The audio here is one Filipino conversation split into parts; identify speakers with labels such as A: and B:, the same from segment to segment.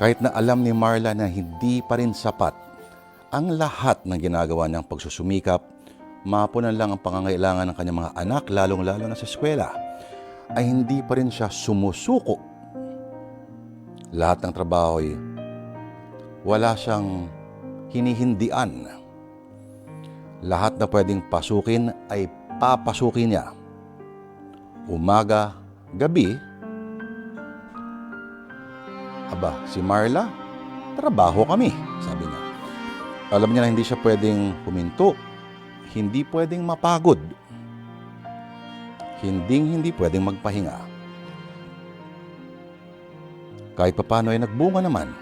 A: Kahit na alam ni Marla na hindi pa rin sapat ang lahat ng ginagawa niyang pagsusumikap, mapunan lang ang pangangailangan ng kanyang mga anak, lalong-lalo na sa eskwela, ay hindi pa rin siya sumusuko. Lahat ng trabaho ay wala siyang hinihindian. Lahat na pwedeng pasukin ay papasukin niya. Umaga, gabi, Aba, si Marla, trabaho kami, sabi niya. Alam niya na hindi siya pwedeng huminto, hindi pwedeng mapagod, hindi hindi pwedeng magpahinga. Kahit papano ay nagbunga naman,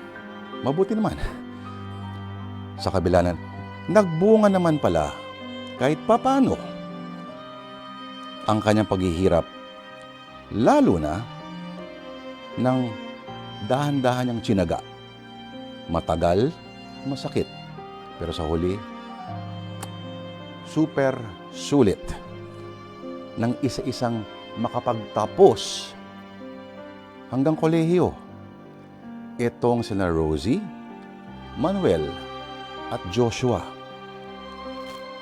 A: mabuti naman. Sa kabila na, nagbunga naman pala kahit papano ang kanyang paghihirap, lalo na ng dahan-dahan niyang tsinaga. Matagal, masakit. Pero sa huli, super sulit ng isa-isang makapagtapos hanggang kolehiyo. Itong sina Rosie, Manuel, at Joshua.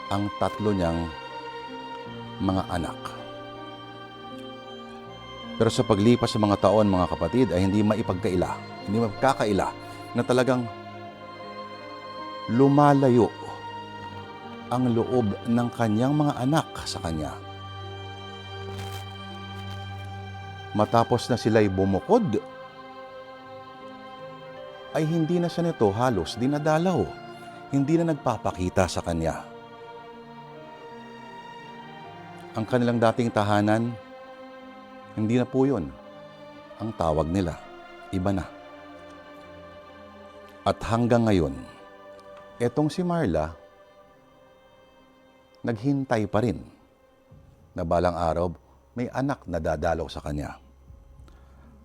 A: Ang tatlo niyang mga anak. Pero sa paglipas sa mga taon, mga kapatid, ay hindi maipagkaila, hindi magkakaila na talagang lumalayo ang loob ng kanyang mga anak sa kanya. Matapos na sila'y bumukod, ay hindi na siya nito halos dinadalaw. Hindi na nagpapakita sa kanya. Ang kanilang dating tahanan, hindi na po yun ang tawag nila. Iba na. At hanggang ngayon, etong si Marla, naghintay pa rin na balang araw may anak na dadalaw sa kanya.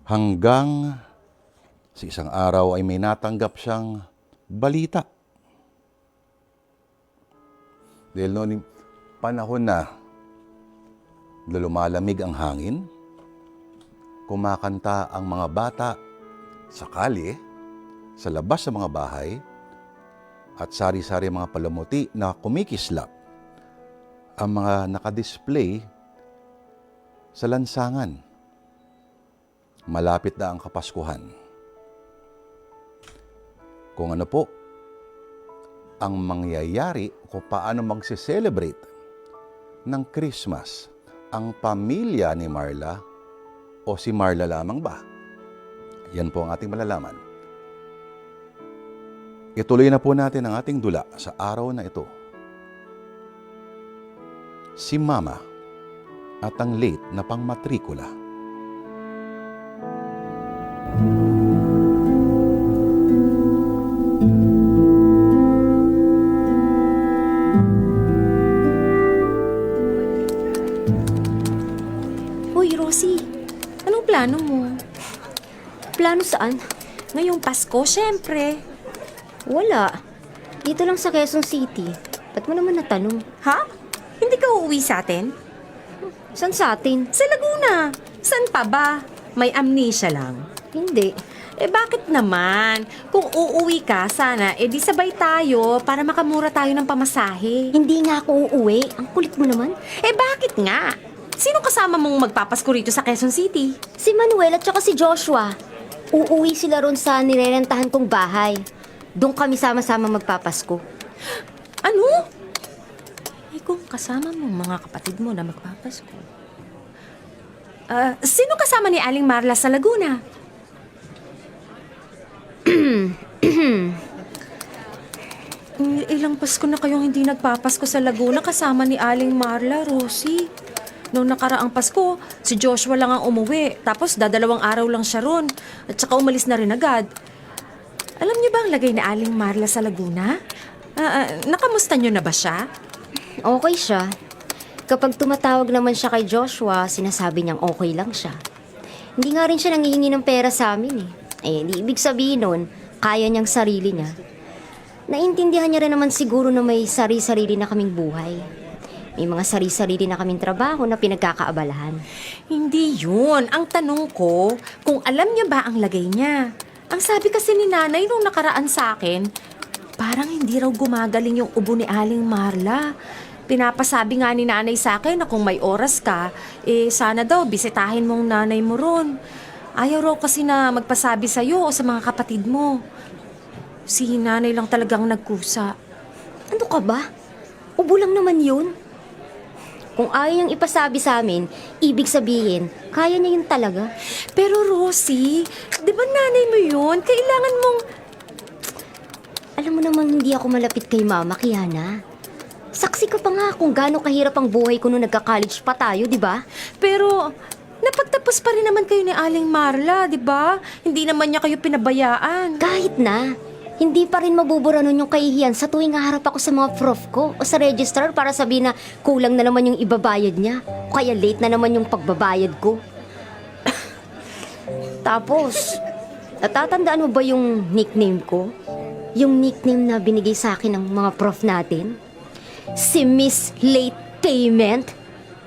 A: Hanggang sa isang araw ay may natanggap siyang balita. Dahil noon panahon na lumalamig ang hangin, kumakanta ang mga bata sa kalye, sa labas sa mga bahay, at sari-sari mga palamuti na kumikislap ang mga nakadisplay sa lansangan. Malapit na ang Kapaskuhan. Kung ano po ang mangyayari kung paano magse-celebrate ng Christmas ang pamilya ni Marla o si Marla lamang ba? Yan po ang ating malalaman. Ituloy na po natin ang ating dula sa araw na ito. Si Mama at ang late na pangmatrikula.
B: Hoy, Plano
C: saan?
B: Ngayong Pasko, syempre.
C: Wala. Dito lang sa Quezon City. Ba't mo naman natanong?
B: Ha? Hindi ka uuwi sa atin?
C: Saan sa atin?
B: Sa Laguna. San pa ba? May amnesia lang.
C: Hindi.
B: Eh bakit naman? Kung uuwi ka, sana, eh di sabay tayo para makamura tayo ng pamasahe.
C: Hindi nga ako uuwi. Ang kulit mo naman.
B: Eh bakit nga? Sino kasama mong magpapasko rito sa Quezon City?
C: Si Manuel at saka si Joshua. Uuwi sila ron sa nirerentahan kong bahay. Doon kami sama-sama magpapasko.
B: Ano? Eh kung kasama mo mga kapatid mo na magpapasko. Ah, sino kasama ni Aling Marla sa Laguna? Il- Ilang Pasko na kayong hindi nagpapasko sa Laguna kasama ni Aling Marla, Rosie. Noong nakaraang Pasko, si Joshua lang ang umuwi. Tapos dadalawang araw lang siya ron. At saka umalis na rin agad. Alam niyo ba ang lagay ni Aling Marla sa Laguna? Ah, ah, nakamusta niyo na ba siya?
C: Okay siya. Kapag tumatawag naman siya kay Joshua, sinasabi niyang okay lang siya. Hindi nga rin siya nangihingi ng pera sa amin eh. Eh, di ibig sabihin nun, kaya niyang sarili niya. Naintindihan niya rin naman siguro na may sari-sarili na kaming buhay. May mga sari-sarili na kaming trabaho na pinagkakaabalahan.
B: Hindi yun. Ang tanong ko, kung alam niya ba ang lagay niya? Ang sabi kasi ni nanay nung nakaraan sa akin, parang hindi raw gumagaling yung ubo ni Aling Marla. Pinapasabi nga ni nanay sa akin na kung may oras ka, eh sana daw bisitahin mong nanay mo ron. Ayaw raw kasi na magpasabi sa'yo o sa mga kapatid mo. Si nanay lang talagang nagkusa.
C: Ano ka ba? Ubo lang naman yun. Kung ayaw niyang ipasabi sa amin, ibig sabihin, kaya niya yun talaga.
B: Pero Rosie, di ba nanay mo yun? Kailangan mong...
C: Alam mo namang hindi ako malapit kay Mama, Kiana. Saksi ka pa nga kung gaano kahirap ang buhay ko nung nagka-college pa tayo, di ba?
B: Pero, napagtapos pa rin naman kayo ni Aling Marla, di ba? Hindi naman niya kayo pinabayaan.
C: Kahit na, hindi pa rin mabubura nun yung kahihiyan sa tuwing haharap ako sa mga prof ko o sa registrar para sabihin na kulang na naman yung ibabayad niya o kaya late na naman yung pagbabayad ko. Tapos, natatandaan mo ba yung nickname ko? Yung nickname na binigay sa akin ng mga prof natin? Si Miss Late Payment?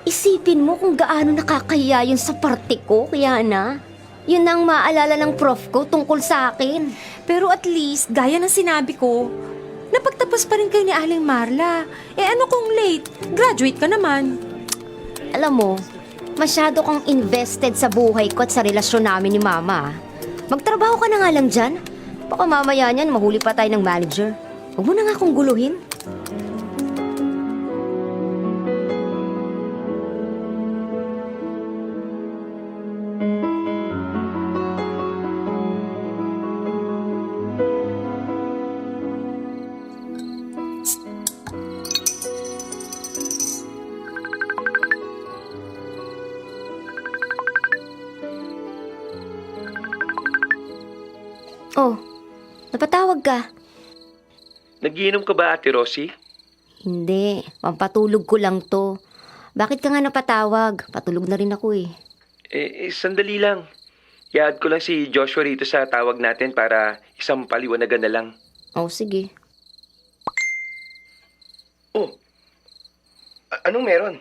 C: Isipin mo kung gaano nakakahiya yun sa parte ko, kaya na. Yun ang maalala ng prof ko tungkol sa akin.
B: Pero at least, gaya ng sinabi ko, napagtapos pa rin kayo ni Aling Marla. Eh ano kung late? Graduate ka naman.
C: Alam mo, masyado kang invested sa buhay ko at sa relasyon namin ni Mama. Magtrabaho ka na nga lang dyan. Baka mamaya niyan mahuli pa tayo ng manager. Huwag mo na nga akong guluhin.
D: Nagiinom ka ba, Ate Rosie?
C: Hindi, pampatulog ko lang to. Bakit ka nga napatawag? Patulog na rin ako eh.
D: Eh, eh, sandali lang. i ko lang si Joshua rito sa tawag natin para isang paliwanagan na lang.
C: Oh, sige.
E: Oh, a- anong meron?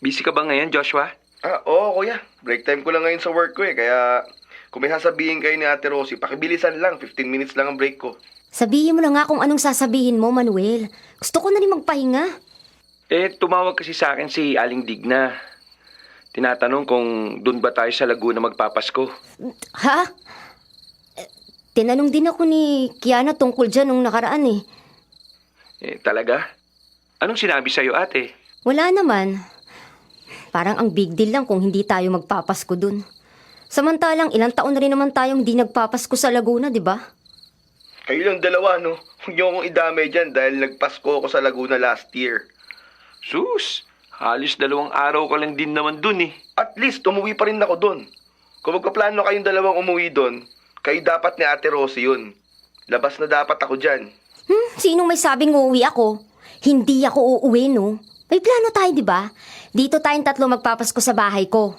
D: Busy ka ba ngayon, Joshua?
E: Ah, oo kuya. Break time ko lang ngayon sa work ko eh. Kaya kung may sasabihin kayo ni Ate Rosie, pakibilisan lang. 15 minutes lang ang break ko.
C: Sabihin mo na nga kung anong sasabihin mo, Manuel. Gusto ko na rin magpahinga.
D: Eh, tumawag kasi sa akin si Aling Digna. Tinatanong kung doon ba tayo sa Laguna magpapasko.
C: Ha? Tinanong din ako ni Kiana tungkol dyan nung nakaraan eh.
D: Eh, talaga? Anong sinabi sa'yo, ate?
C: Wala naman. Parang ang big deal lang kung hindi tayo magpapasko dun. Samantalang ilang taon na rin naman tayong di nagpapasko sa Laguna, di ba?
E: Kayo lang dalawa, no? Huwag niyo akong idamay dyan dahil nagpasko ako sa Laguna last year.
D: Sus, halos dalawang araw ka lang din naman dun eh.
E: At least, umuwi pa rin ako doon. Kung magpaplano kayong dalawang umuwi doon, kayo dapat ni Ate Rosie yun. Labas na dapat ako dyan.
C: Hmm, sinong may sabing uuwi ako? Hindi ako uuwi, no? May plano tayo, di ba? Dito tayong tatlo magpapasko sa bahay ko.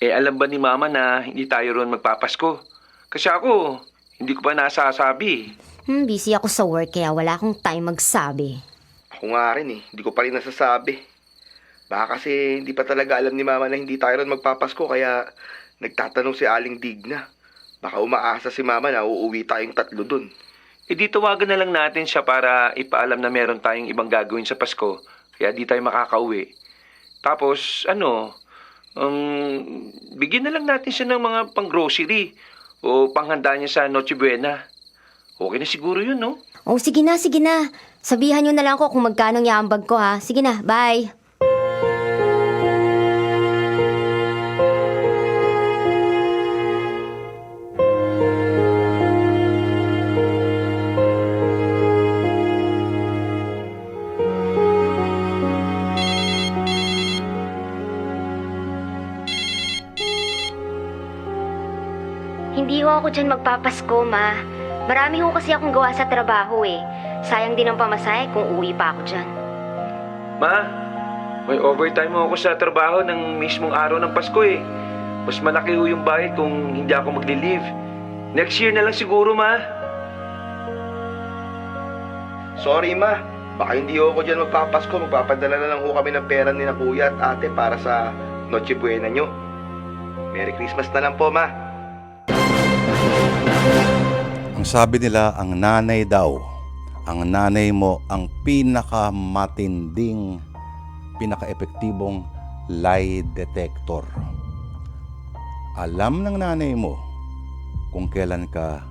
D: Eh, alam ba ni Mama na hindi tayo roon magpapasko? Kasi ako, hindi ko pa nasasabi.
C: Hmm, busy ako sa work kaya wala akong time magsabi.
E: Ako nga rin eh, hindi ko pa rin nasasabi. Baka kasi hindi pa talaga alam ni Mama na hindi tayo ron magpapasko kaya nagtatanong si Aling Digna. Baka umaasa si Mama na uuwi tayong tatlo dun.
D: E di tawagan na lang natin siya para ipaalam na meron tayong ibang gagawin sa Pasko. Kaya di tayo makakauwi. Tapos, ano, um, bigyan na lang natin siya ng mga pang-grocery o panghanda niya sa Noche Buena. Okay na siguro yun, no?
C: Oh, sige na, sige na. Sabihan nyo na lang ako kung magkano ang iambag ko, ha? Sige na, bye. Dyan magpapasko, ma. Marami ho kasi akong gawa sa trabaho eh. Sayang din ang pamasahe kung uwi pa ako dyan.
D: Ma, may overtime mo ako sa trabaho ng mismong araw ng Pasko eh. Mas malaki ho yung bayad kung hindi ako magli-leave. Next year na lang siguro, ma.
E: Sorry ma, baka hindi ako dyan magpapasko. Magpapadala na lang ho kami ng pera ni na kuya at ate para sa Noche Buena nyo. Merry Christmas na lang po ma.
A: Sabi nila, ang nanay daw, ang nanay mo ang pinakamatinding, pinaka-epektibong lie detector. Alam ng nanay mo kung kailan ka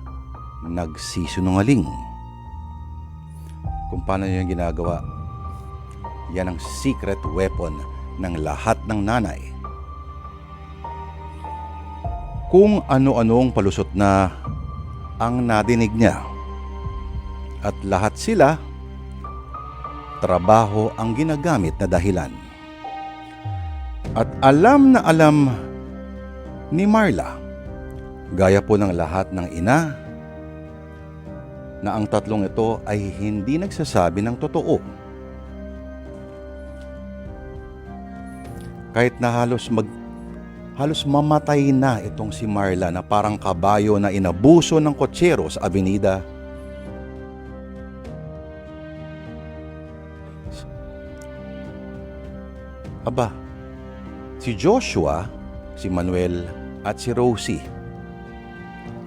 A: nagsisinungaling. Kung paano niya ginagawa. Yan ang secret weapon ng lahat ng nanay. Kung ano-anong palusot na ang nadinig niya. At lahat sila, trabaho ang ginagamit na dahilan. At alam na alam ni Marla, gaya po ng lahat ng ina, na ang tatlong ito ay hindi nagsasabi ng totoo. Kahit na halos mag halos mamatay na itong si Marla na parang kabayo na inabuso ng kotsero sa avenida. Aba, si Joshua, si Manuel at si Rosie,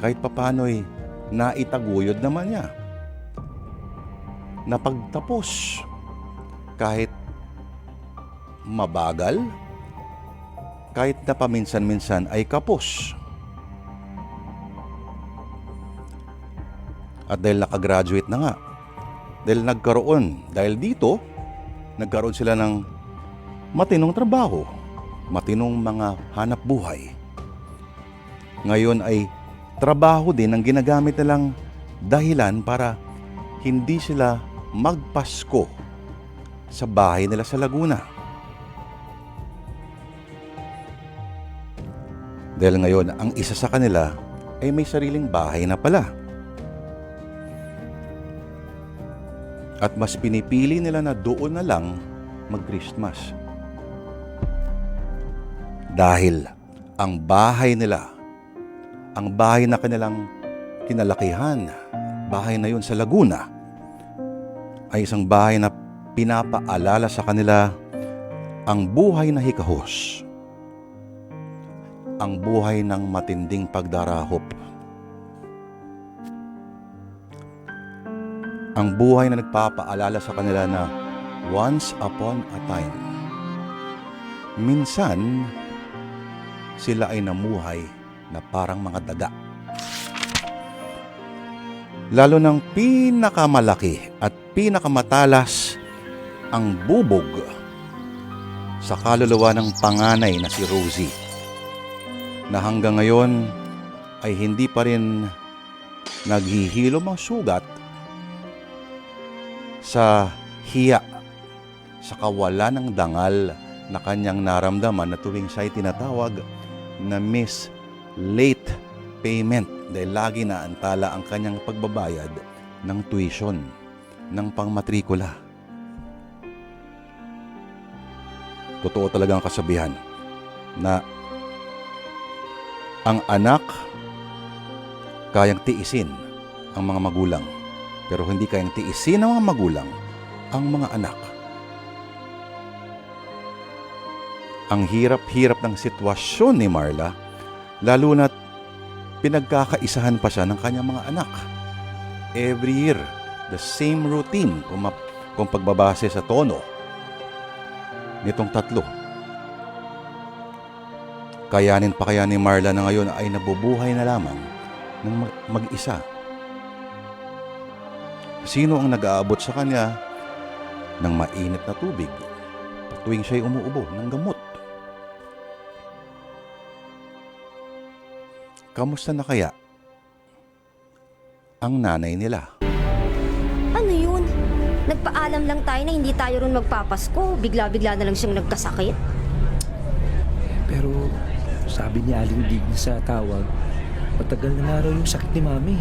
A: kahit papano'y naitaguyod naman niya. Napagtapos, kahit mabagal, kahit na paminsan-minsan ay kapos. At dahil nakagraduate na nga, dahil nagkaroon, dahil dito, nagkaroon sila ng matinong trabaho, matinong mga hanap buhay. Ngayon ay trabaho din ang ginagamit nilang dahilan para hindi sila magpasko sa bahay nila sa Laguna. Dahil ngayon, ang isa sa kanila ay may sariling bahay na pala. At mas pinipili nila na doon na lang mag-Christmas. Dahil ang bahay nila, ang bahay na kanilang kinalakihan, bahay na yun sa Laguna, ay isang bahay na pinapaalala sa kanila ang buhay na hikahos ang buhay ng matinding pagdarahop. Ang buhay na nagpapaalala sa kanila na once upon a time, minsan sila ay namuhay na parang mga daga. Lalo ng pinakamalaki at pinakamatalas ang bubog sa kaluluwa ng panganay na si Rosie na hanggang ngayon ay hindi pa rin naghihilom ang sugat sa hiya, sa kawalan ng dangal na kanyang naramdaman na tuwing siya'y tinatawag na miss late payment dahil lagi na antala ang kanyang pagbabayad ng tuition, ng pangmatrikula. Totoo talaga ang kasabihan na ang anak kayang tiisin ang mga magulang pero hindi kayang tiisin ng mga magulang ang mga anak. Ang hirap-hirap ng sitwasyon ni Marla lalo na't pinagkakaisahan pa siya ng kanyang mga anak. Every year, the same routine kung, kung pagbabase sa tono nitong tatlo Kayanin pa kaya ni Marla na ngayon ay nabubuhay na lamang ng mag- mag-isa. Sino ang nag-aabot sa kanya ng mainit na tubig tuwing siya'y umuubo ng gamot? Kamusta na kaya ang nanay nila?
C: Ano yun? Nagpaalam lang tayo na hindi tayo ron magpapasko. Bigla-bigla na lang siyang nagkasakit.
D: Pero sabi ni Aling Digna sa tawag, matagal na nga raw yung sakit ni Mami.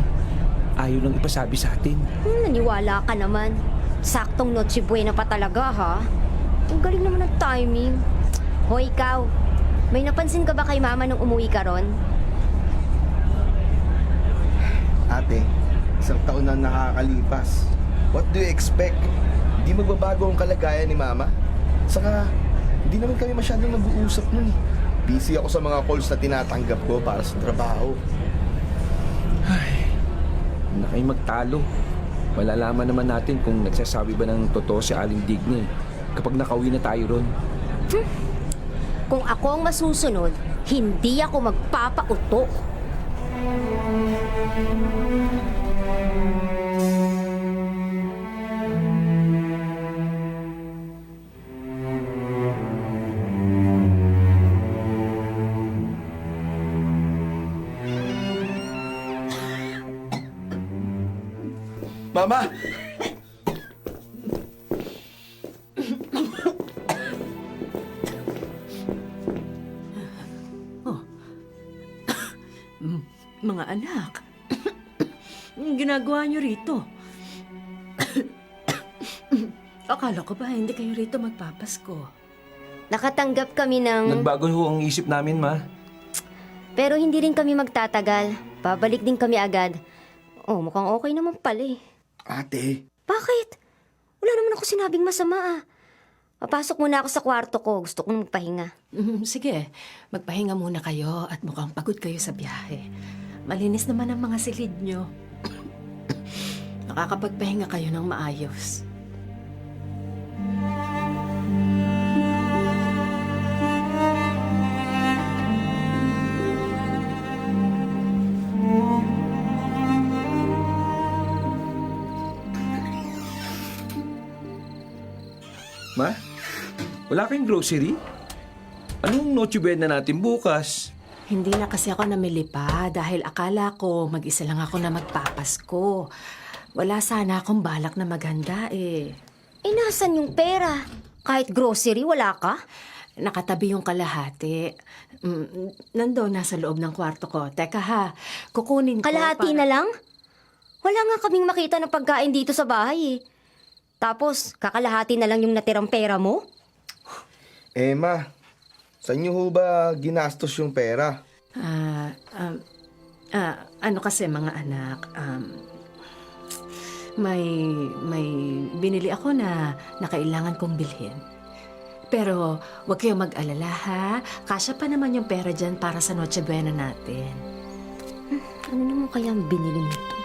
D: Ayaw lang ipasabi sa atin.
C: Hmm, naniwala ka naman. Saktong Noche Buena pa talaga, ha? Ang galing naman ng timing. Hoy, ikaw. May napansin ka ba kay Mama nung umuwi ka ron?
E: Ate, isang taon na nakakalipas. What do you expect? Hindi magbabago ang kalagayan ni Mama. Saka, hindi naman kami masyadong nag-uusap nun. eh. Busy ako sa mga calls na tinatanggap ko para sa trabaho.
D: na kayo magtalo. Malalaman naman natin kung nagsasabi ba ng totoo si Aling Digna eh, kapag nakauwi na tayo ron.
C: Kung ako ang masusunod, hindi ako magpapauto.
E: Mama!
F: Mga anak, ang ginagawa niyo rito? Akala ko ba hindi kayo rito magpapasko?
C: Nakatanggap kami ng...
D: Nagbago ho ang isip namin, ma.
C: Pero hindi rin kami magtatagal. Babalik din kami agad. Oh, mukhang okay naman pala eh.
E: Ate,
C: Bakit? Wala naman ako sinabing masama ah. Papasok muna ako sa kwarto ko. Gusto kong magpahinga.
F: Mm, sige, magpahinga muna kayo at mukhang pagod kayo sa biyahe. Malinis naman ang mga silid nyo. Nakakapagpahinga kayo ng maayos.
D: Wala kayong grocery? Anong Noche Buena natin bukas?
F: Hindi na kasi ako namili pa dahil akala ko mag-isa lang ako na magpapasko. Wala sana akong balak na maghanda eh.
C: Eh, nasan yung pera? Kahit grocery, wala ka?
F: Nakatabi yung kalahati. Mm, nandoon nasa loob ng kwarto ko. Teka ha, kukunin ko.
C: Kalahati
F: para-
C: na lang? Wala nga kaming makita ng pagkain dito sa bahay eh. Tapos, kakalahati na lang yung natirang pera mo?
E: Emma, saan niyo ho ba ginastos yung pera?
F: Ah, um, ah, ano kasi mga anak, um, may, may binili ako na, na kailangan kong bilhin. Pero huwag kayong mag-alala ha. Kasya pa naman yung pera dyan para sa Noche Buena natin.
C: Ano naman kaya ang binili nito?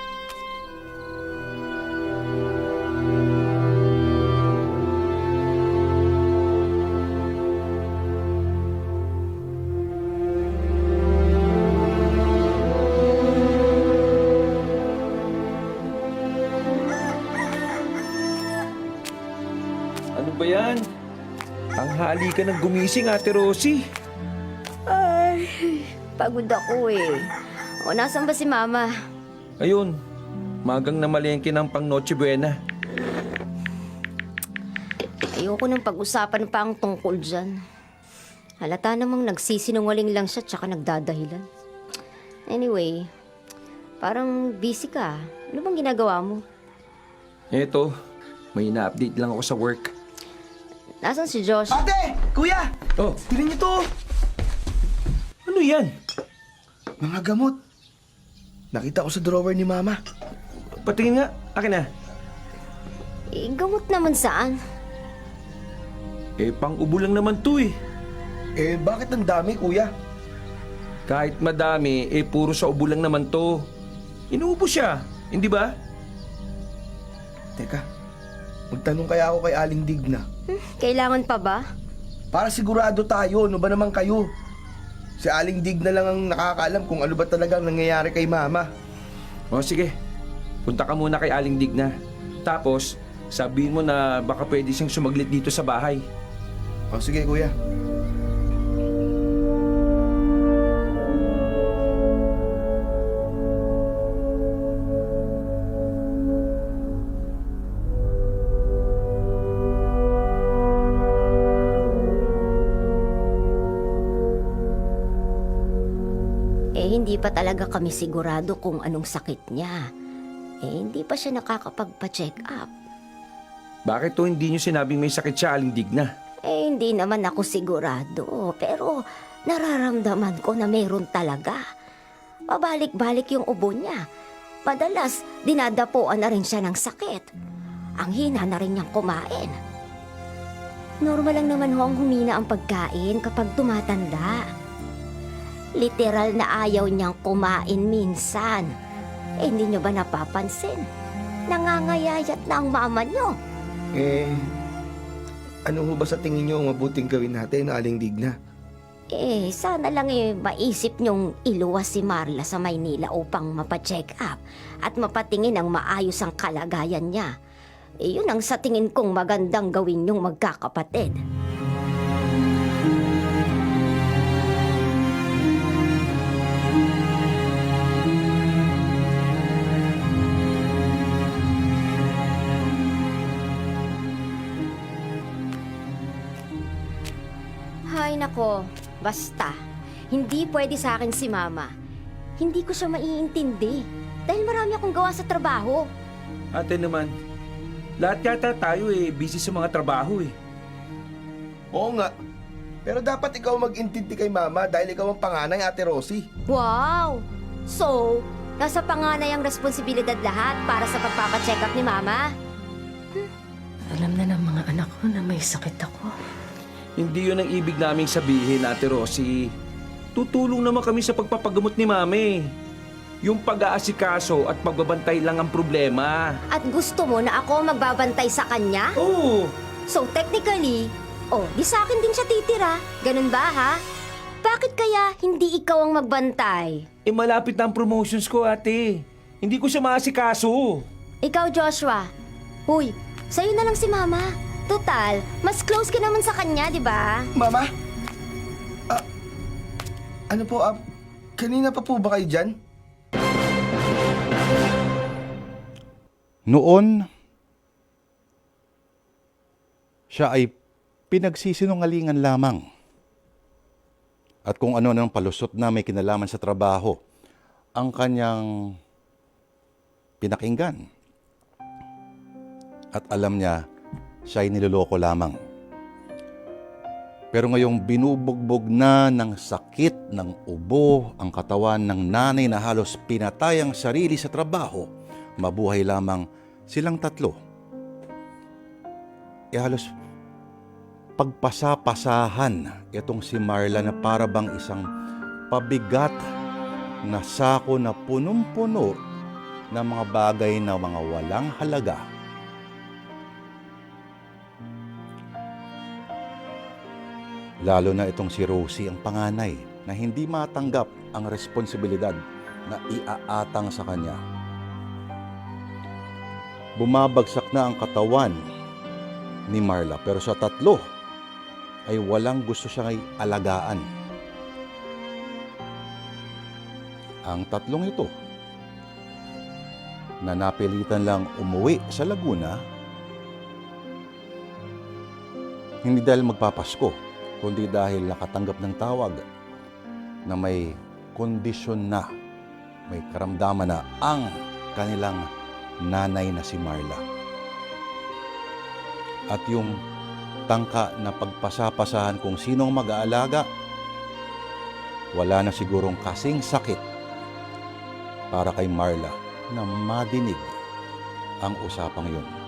D: Ba yan? Ang hali ka ng gumising, Ate Rosie.
C: Ay, pagod ako eh. O, nasan ba si Mama?
D: Ayun, magang namalengke ng pang Noche Buena.
C: Ayoko nang pag-usapan pa ang tungkol dyan. Halata namang nagsisinungaling lang siya tsaka nagdadahilan. Anyway, parang busy ka. Ano bang ginagawa mo?
D: Eto, may na-update lang ako sa work.
C: Nasaan si Josh?
E: Ate! Kuya!
D: Oh,
E: Tingnan niyo to!
D: ano yan?
E: Mga gamot. Nakita ko sa drawer ni Mama.
D: Patingin nga, akin na.
C: Eh, gamot naman saan?
D: Eh, pang ubo lang naman to eh.
E: Eh, bakit ang dami, kuya?
D: Kahit madami, eh puro sa ubo lang naman to. Inuubo siya, hindi ba?
E: Teka, magtanong kaya ako kay Aling Digna.
C: Kailangan pa ba?
E: Para sigurado tayo, ano ba naman kayo? Si Aling Digna lang ang nakakaalam kung ano ba talagang nangyayari kay Mama.
D: O sige, punta ka muna kay Aling Digna. Tapos, sabihin mo na baka pwede siyang sumaglit dito sa bahay.
E: O sige, kuya.
C: Hindi pa talaga kami sigurado kung anong sakit niya. Eh, hindi pa siya nakakapagpa-check up.
D: Bakit to hindi niyo sinabing may sakit siya, Aling Digna?
C: Eh, hindi naman ako sigurado. Pero nararamdaman ko na meron talaga. Pabalik-balik yung ubo niya. Madalas, dinadapuan na rin siya ng sakit. Ang hina na rin niyang kumain. Normal lang naman ho ang humina ang pagkain kapag tumatanda. Literal na ayaw niyang kumain minsan. Eh, hindi nyo ba napapansin? Nangangayayat na ang mama nyo.
E: Eh, ano ho ba sa tingin nyo ang mabuting gawin natin, Aling Digna?
C: Eh, sana lang eh maisip nyong iluwas si Marla sa Maynila upang mapacheck up at mapatingin ang maayos ang kalagayan niya. Eh, yun ang sa tingin kong magandang gawin nyong magkakapatid. Basta. Hindi pwede sa akin si Mama. Hindi ko siya maiintindi. Dahil marami akong gawa sa trabaho.
D: Ate naman, lahat yata tayo eh, busy sa mga trabaho eh.
E: Oo nga. Pero dapat ikaw mag-intindi kay Mama dahil ikaw ang panganay, Ate Rosie.
C: Wow! So, nasa panganay ang responsibilidad lahat para sa pagpapacheck up ni Mama?
B: Alam na ng mga anak ko na may sakit ako.
D: Hindi yun ang ibig naming sabihin, Ate Rosie. Tutulong naman kami sa pagpapagamot ni Mami. Yung pag-aasikaso at pagbabantay lang ang problema.
C: At gusto mo na ako magbabantay sa kanya?
D: Oo,
C: So technically, oh, di sa akin din siya titira. Ganun ba ha? Bakit kaya hindi ikaw ang magbantay?
D: eh malapit na ang promotions ko, ate. Hindi ko siya maasikaso.
C: Ikaw, Joshua. Huy, sa'yo na lang si Mama. Total, mas close ka naman sa kanya, di ba?
E: Mama? Ah, ano po, ah, kanina pa po ba kayo dyan?
A: Noon, siya ay pinagsisinungalingan lamang. At kung ano nang palusot na may kinalaman sa trabaho, ang kanyang pinakinggan. At alam niya, siya ay niloloko lamang. Pero ngayong binubugbog na ng sakit ng ubo ang katawan ng nanay na halos pinatay ang sarili sa trabaho, mabuhay lamang silang tatlo. E halos pagpasapasahan itong si Marla na para bang isang pabigat na sako na punong-puno ng mga bagay na mga walang halaga. Lalo na itong si Rosie ang panganay na hindi matanggap ang responsibilidad na iaatang sa kanya. Bumabagsak na ang katawan ni Marla pero sa tatlo ay walang gusto siyang alagaan. Ang tatlong ito na napilitan lang umuwi sa Laguna hindi dahil magpapasko kundi dahil nakatanggap ng tawag na may kondisyon na, may karamdaman na ang kanilang nanay na si Marla. At yung tangka na pagpasapasahan kung sinong mag-aalaga, wala na sigurong kasing sakit para kay Marla na madinig ang usapang yun.